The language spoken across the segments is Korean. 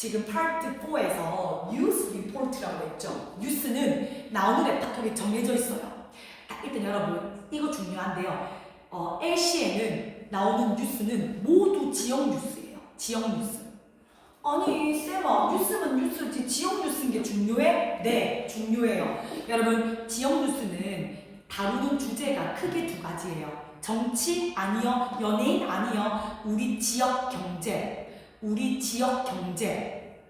지금 파트 4에서 뉴스 리포트라고 했죠. 뉴스는 나오는 레파토리 정해져 있어요. 아, 일단 여러분 이거 중요한데요. 어, LC에는 나오는 뉴스는 모두 지역 뉴스예요. 지역 뉴스. 아니 쌤아 뉴스면 뉴스지 지역 뉴스인 게 중요해? 네 중요해요. 여러분 지역 뉴스는 다루는 주제가 크게 두 가지예요. 정치 아니요, 연예인 아니요, 우리 지역 경제, 우리 지역 경제.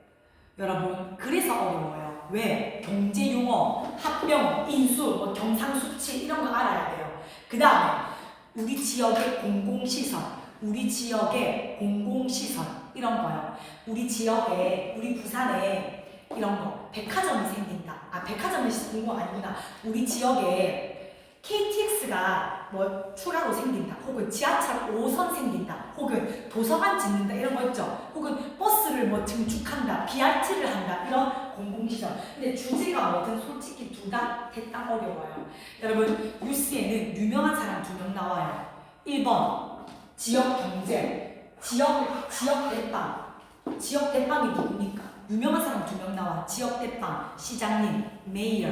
여러분 그래서 어려워요. 왜? 경제 용어, 합병, 인수, 뭐 경상수치 이런 거 알아야 돼요. 그 다음에 우리 지역의 공공시설, 우리 지역의 공공시설 이런 거요. 우리 지역에, 우리 부산에 이런 거 백화점이 생긴다. 아 백화점이 공공 아니구나. 우리 지역에 KTX가 뭐 추가로 생긴다. 혹은 지하철 5선 생긴다. 도서관 짓는다. 이런 거 있죠. 혹은 버스를 뭐 증축한다. BRT를 한다. 이런 공공시설. 근데 주제가 뭐든 솔직히 둘다 대딱 어려워요. 여러분 뉴스에는 유명한 사람 두 명 나와요. 1번 지역 경제, 지역 지역 대빵. 지역 대빵이 누굽니까? 유명한 사람 두 명 나와. 지역 대빵 시장님, 메이어.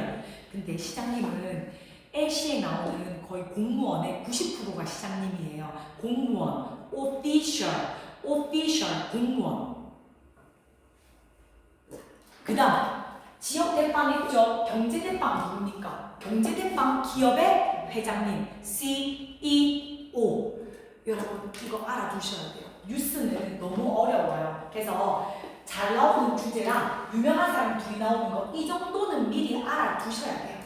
근데 시장님은 LC에 나오는 거의 공무원의 90%가 시장님이에요. 공무원, official, official 공무원. 그 다음 지역 대빵 있죠. 경제 대빵 누굽니까? 경제 대빵 기업의 회장님, CEO. 여러분 이거 알아두셔야 돼요. 뉴스는 너무 어려워요. 그래서 잘 나오는 주제랑 유명한 사람 둘이 나오는 거 이 정도는 미리 알아두셔야 돼요.